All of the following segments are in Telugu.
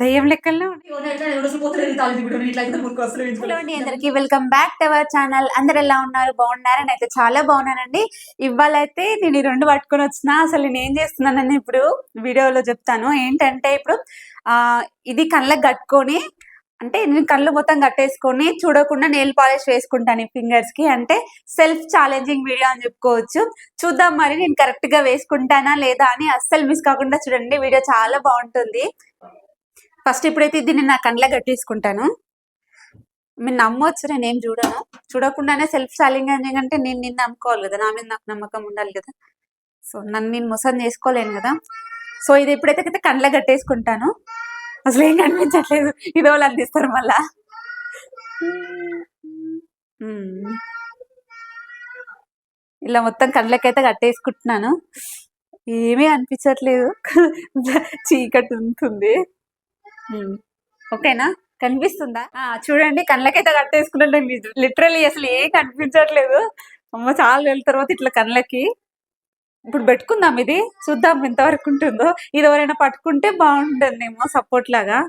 దయ్యం లెక్కల్లో అందరికి welcome back to our channel. అందరు ఎలా ఉన్నారు? బాగున్నారా? అయితే చాలా బాగున్నానండి. ఇవాళ అయితే నేను ఈ రెండు పట్టుకొని వచ్చిన. అసలు నేను ఏం చేస్తున్నానని ఇప్పుడు వీడియోలో చెప్తాను. ఏంటంటే ఇప్పుడు ఆ ఇది కళ్ళకి కట్టుకొని అంటే నేను కళ్ళు మొత్తం కట్టేసుకొని చూడకుండా నెయిల్ పాలిష్ వేసుకుంటాను ఈ ఫింగర్స్కి. అంటే సెల్ఫ్ ఛాలెంజింగ్ వీడియో అని చెప్పుకోవచ్చు. చూద్దాం మరి నేను కరెక్ట్గా వేసుకుంటానా లేదా అని. అస్సలు మిస్ కాకుండా చూడండి. వీడియో చాలా బాగుంటుంది. ఫస్ట్ ఇప్పుడైతే దీన్ని నా కండ్లా కట్టేసుకుంటాను మీరు నమ్మొచ్చు నేను ఏం చూడను. చూడకుండానే సెల్ఫ్ ఛాలెంజింగ్ అంటే నేను నిన్ను నమ్ముకోవాలి కదా నా మీద నాకు నమ్మకం ఉండాలి కదా. సో నన్ను నేను మోసం చేసుకోలేను కదా. సో ఇది ఎప్పుడైతే కండ్లా కట్టేసుకుంటాను అసలు ఏం కనిపించట్లేదు. ఇది వాళ్ళు అందిస్తారు మళ్ళా? ఇలా మొత్తం కండ్లకైతే కట్టేసుకుంటున్నాను. ఏమీ అనిపించట్లేదు. చీకటి ఉంటుంది. ఓకేనా? కనిపిస్తుందా? ఆ, చూడండి కళ్ళకైతే కట్టేసుకున్నాను లిటరలీ అసలు ఏం కనిపించట్లేదు. అమ్మ చాలా వెళ్ళిన తర్వాత ఇట్లా కళ్ళకి. ఇప్పుడు పెట్టుకుందాం ఇది. చూద్దాం ఎంతవరకు ఉంటుందో. ఇది ఎవరైనా పట్టుకుంటే బాగుంటుందేమో సపోర్ట్ లాగా.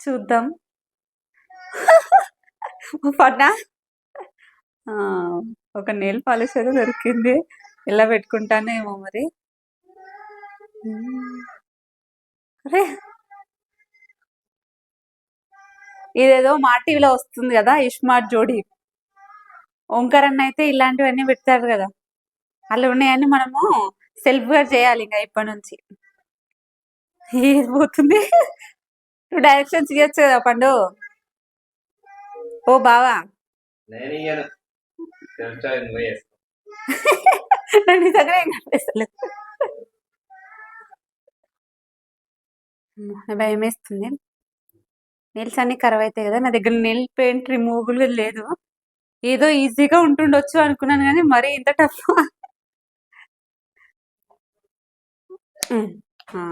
చూద్దాం. పడ్డా ఆ, ఒక నెయిల్ పాలిష్ అయితే దొరికింది. ఎలా పెట్టుకుంటానేమో మరి. అరే! ఇదేదో మా టీవీలో వస్తుంది కదా ఇస్మార్ట్ జోడీ ఓంకార్ అన్న అయితే ఇలాంటివన్నీ పెడతారు కదా. అలా ఉన్నాయని మనము సెల్ఫ్గా చేయాలి ఇంకా ఇప్పటి నుంచి. ఏది పోతుంది? నువ్వు డైరెక్షన్స్ ఇవ్వచ్చు కదా పండు. ఓ బావా. నేను నిజంగా ఏం కనిపిస్తలేదు. భయం వేస్తుంది నెయిల్స్ అన్ని ఖరాబ్ అవుతాయి కదా నా దగ్గర నెయిల్ పెయింట్ రిమూవబుల్ లేదు. ఏదో ఈజీగా ఉంటుండొచ్చు అనుకున్నాను కానీ మరీ ఇంత టఫ్.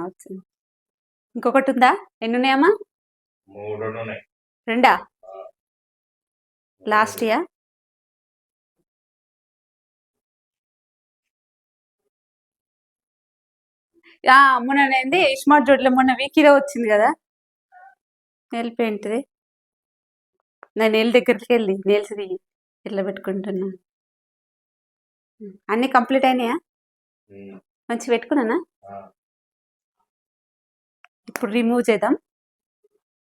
వచ్చింది ఇంకొకటి ఉందా? ఎన్ని ఉన్నాయమ్మా రెండా? లాస్ట్ ఇయర్ మొన్న ఏంది స్మార్ట్ జోడ్లో మొన్న వీకీలో వచ్చింది కదా. నెయిల్ పెయింట్ది. నా నెయిల్ దగ్గరికి వెళ్ళి నెయిల్స్ దిగి ఇట్లా పెట్టుకుంటున్నా. అన్నీ కంప్లీట్ అయినాయా? మంచి పెట్టుకున్నానా? ఇప్పుడు రిమూవ్ చేద్దాం.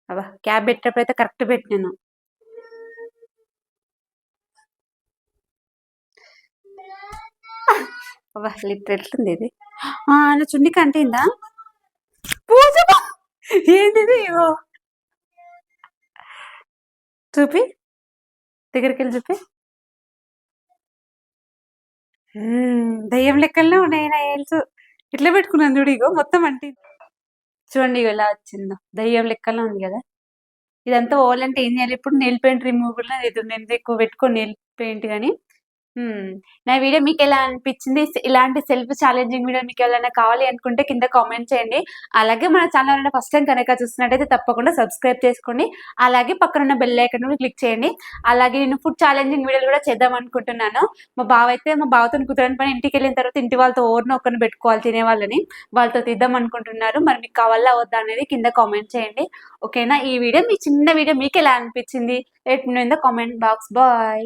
అబ్బా క్యాబ్ పెట్టేటప్పుడు అయితే కరెక్ట్ పెట్టినాను. అబ్బా లిప్ ఎట్లుంది ఇది? ఆ, నా చున్ని కంటిందా? పూజ ఏంటిది ఇగో? చూపి. దగ్గరికి వెళ్ళి చూపి దయ్యం లెక్కల్లో ఉన్నాయి నా ఏల్స్ ఇట్లా పెట్టుకున్నాను చూడు ఇగో మొత్తం అంటే చూడండి ఇగో ఎలా వచ్చిందో. దయ్యం లెక్కలో ఉంది కదా. ఇదంతా ఓవాలంటే ఏం చేయాలి? ఇప్పుడు నెయిల్ పెయింట్ రిమూవబుల్ ఇది నేను ఎక్కువ పెట్టుకో నెయిల్ పెయింట్ కానీ నా వీడియో మీకు ఎలా అనిపించింది ఇలాంటి సెల్ఫ్ ఛాలెంజింగ్ వీడియో మీకు ఎవరైనా కావాలి అనుకుంటే కింద కామెంట్ చేయండి. అలాగే మన ఛానల్ ఫస్ట్ టైం కనుక చూస్తున్నట్టయితే తప్పకుండా సబ్స్క్రైబ్ చేసుకోండి. అలాగే పక్కన ఉన్న బెల్ ఐకన్ కూడా క్లిక్ చేయండి. అలాగే నేను ఫుడ్ ఛాలెంజింగ్ వీడియోలు కూడా చేద్దాం అనుకుంటున్నాను. మా బావ అయితే మా బావతో కుదరని పని ఇంటికి వెళ్ళిన తర్వాత ఇంటి వాళ్ళతో ఓర్న ఒక్కరిని పెట్టుకోవాలి తినే వాళ్ళని. వాళ్ళతో తీద్దాం అనుకుంటున్నారు. మరి మీకు కావాలా వద్దా అనేది కింద కామెంట్ చేయండి. ఓకేనా? ఈ వీడియో మీ చిన్న వీడియో మీకు ఎలా అనిపించింది? Let in the comment box. Bye.